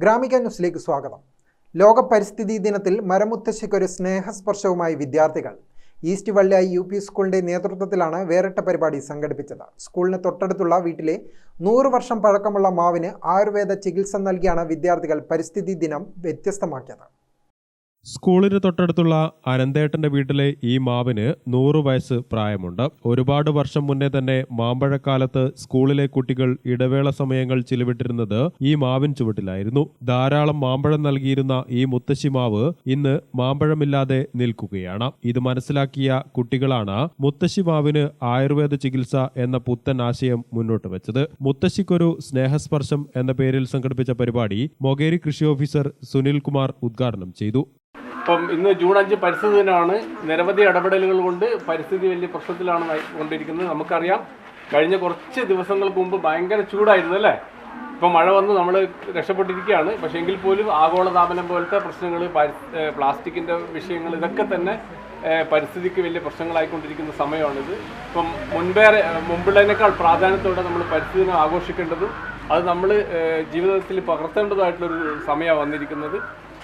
ഗ്രാമിക ന്യൂസിലേക്ക് സ്വാഗതം. ലോക പരിസ്ഥിതി ദിനത്തിൽ മരമുത്തശ്ശിക്കൊരു സ്നേഹസ്പർശവുമായി വിദ്യാർത്ഥികൾ. ഈസ്റ്റ് വള്ളിയായി യു പി സ്കൂളിന്റെ നേതൃത്വത്തിലാണ് വേറിട്ട പരിപാടി സംഘടിപ്പിച്ചത്. സ്കൂളിന് തൊട്ടടുത്തുള്ള വീട്ടിലെ നൂറ് വർഷം പഴക്കമുള്ള മാവിന് ആയുർവേദ ചികിത്സ നൽകിയാണ് വിദ്യാർത്ഥികൾ പരിസ്ഥിതി ദിനം വ്യത്യസ്തമാക്കിയത്. സ്കൂളിന് തൊട്ടടുത്തുള്ള അനന്തേട്ടന്റെ വീട്ടിലെ ഈ മാവിന് നൂറു വയസ്സ് പ്രായമുണ്ട്. ഒരുപാട് വർഷം മുന്നേ തന്നെ മാമ്പഴക്കാലത്ത് സ്കൂളിലെ കുട്ടികൾ ഇടവേള സമയങ്ങൾ ചിലവിട്ടിരുന്നത് ഈ മാവിൻ ചുവട്ടിലായിരുന്നു. ധാരാളം മാമ്പഴം നൽകിയിരുന്ന ഈ മുത്തശ്ശി മാവ് ഇന്ന് മാമ്പഴമില്ലാതെ നിൽക്കുകയാണ്. ഇത് മനസ്സിലാക്കിയ കുട്ടികളാണ് മുത്തശ്ശി മാവിന് ആയുർവേദ ചികിത്സ എന്ന പുത്തൻ ആശയം മുന്നോട്ട് വെച്ചത്. മുത്തശ്ശിക്കൊരു സ്നേഹസ്പർശം എന്ന പേരിൽ സംഘടിപ്പിച്ച പരിപാടി മൊകേരി കൃഷി ഓഫീസർ സുനിൽ കുമാർ ഉദ്ഘാടനം ചെയ്തു. ഇപ്പം ഇന്ന് ജൂൺ അഞ്ച് പരിസ്ഥിതി ദിനമാണ് നിരവധി ഇടപെടലുകൾ കൊണ്ട് പരിസ്ഥിതി വലിയ പ്രശ്നത്തിലാണ് കൊണ്ടിരിക്കുന്നത്. നമുക്കറിയാം കഴിഞ്ഞ കുറച്ച് ദിവസങ്ങൾക്ക് മുമ്പ് ഭയങ്കര ചൂടായിരുന്നു അല്ലേ? ഇപ്പം മഴ വന്ന് നമ്മൾ രക്ഷപ്പെട്ടിരിക്കുകയാണ്. പക്ഷേ എങ്കിൽ പോലും ആഗോളതാപനം പോലത്തെ പ്രശ്നങ്ങൾ പ്ലാസ്റ്റിക്കിന്റെ വിഷയങ്ങൾ ഇതൊക്കെ തന്നെ പരിസ്ഥിതിക്ക് വലിയ പ്രശ്നങ്ങളായിക്കൊണ്ടിരിക്കുന്ന സമയമാണിത്. ഇപ്പം മുൻപേ മുമ്പുള്ളതിനേക്കാൾ പ്രാധാന്യത്തോടെ നമ്മൾ പരിസ്ഥിതി ആഘോഷിക്കേണ്ടതും അത് നമ്മൾ ജീവിതത്തിൽ പകർത്തേണ്ടതായിട്ടുള്ളൊരു സമയമാണ് വന്നിരിക്കുന്നത്.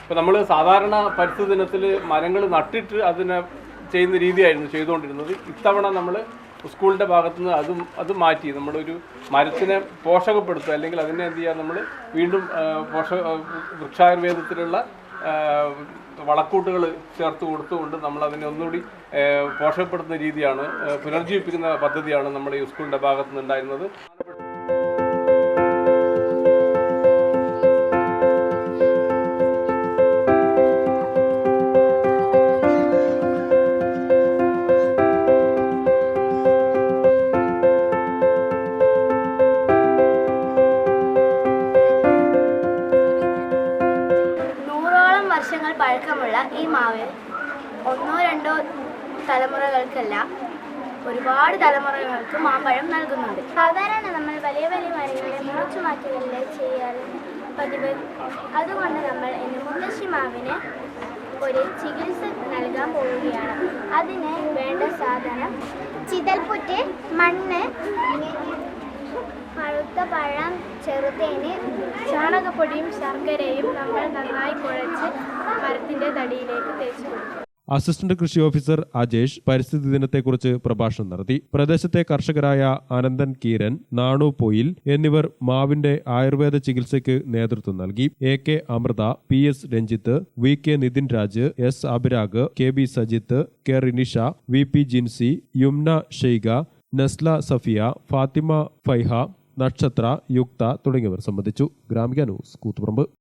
ഇപ്പോൾ നമ്മൾ സാധാരണ പരിസ്ഥിതി ദിനത്തിൽ മരങ്ങൾ നട്ടിട്ട് അതിനെ ചെയ്യുന്ന രീതിയായിരുന്നു ചെയ്തുകൊണ്ടിരുന്നത്. ഇത്തവണ നമ്മൾ സ്കൂളിന്റെ ഭാഗത്തുനിന്ന് അതും അത് മാറ്റി. നമ്മളൊരു മരത്തിനെ പോഷകപ്പെടുത്തുക അല്ലെങ്കിൽ അതിനെ എന്ത് ചെയ്യുക നമ്മൾ വീണ്ടും പോഷക വൃക്ഷായുർവേദത്തിലുള്ള വളക്കൂട്ടുകൾ ചേർത്ത് കൊടുത്തുകൊണ്ട് നമ്മൾ അതിനെ ഒന്നുകൂടി പോഷകപ്പെടുത്തുന്ന രീതിയാണ് പുനർജീവിപ്പിക്കുന്ന പദ്ധതിയാണ് നമ്മുടെ ഈ സ്കൂളിന്റെ ഭാഗത്തുനിന്ന് ഉണ്ടായിരുന്നത് പഴക്കമുള്ള ഈ മാവ് ഒന്നോ രണ്ടോ തലമുറകൾക്കല്ല ഒരുപാട് തലമുറകൾക്ക് മാമ്പഴം നൽകുന്നുണ്ട്. സാധാരണ നമ്മൾ വലിയ വലിയ മരങ്ങളെ മുറിച്ചു മാറ്റുകയല്ലേ ചെയ്യാറ് പതിവ്. അതുകൊണ്ട് നമ്മൾ ഇന്ന് മുത്തശ്ശി മാവിന് ഒരു ചികിത്സ നൽകാൻ പോവുകയാണ്. അതിന് വേണ്ട സാധനം ചിതൽപുറ്റ് മണ്ണ് പഴുത്ത പഴം ചെറുതേന് ചാണകപ്പൊടിയും ശർക്കരയും നമ്മൾ നന്നായി കുഴച്ച് മരത്തിന്റെ തടിയിലേക്ക് തേച്ചു കൊടുക്കും അസിസ്റ്റന്റ് കൃഷി ഓഫീസർ അജേഷ് പരിസ്ഥിതി ദിനത്തെക്കുറിച്ച് പ്രഭാഷണം നടത്തി. പ്രദേശത്തെ കർഷകരായ അനന്തൻ കീരൻ നാണു പൊയിൽ എന്നിവർ മാവിന്റെ ആയുർവേദ ചികിത്സയ്ക്ക് നേതൃത്വം നൽകി. A K Amrita P S Ranjith V K Nithin Raj S Abhirag K B Sajith K Rinisha V P Jincy Yumna Shaiga Nasla Safiya Fathima Faiha Nakshatra Yuktha തുടങ്ങിയവർ സംബന്ധിച്ചു. ഗ്രാമിക ന്യൂസ് കൂത്തുപറമ്പ്.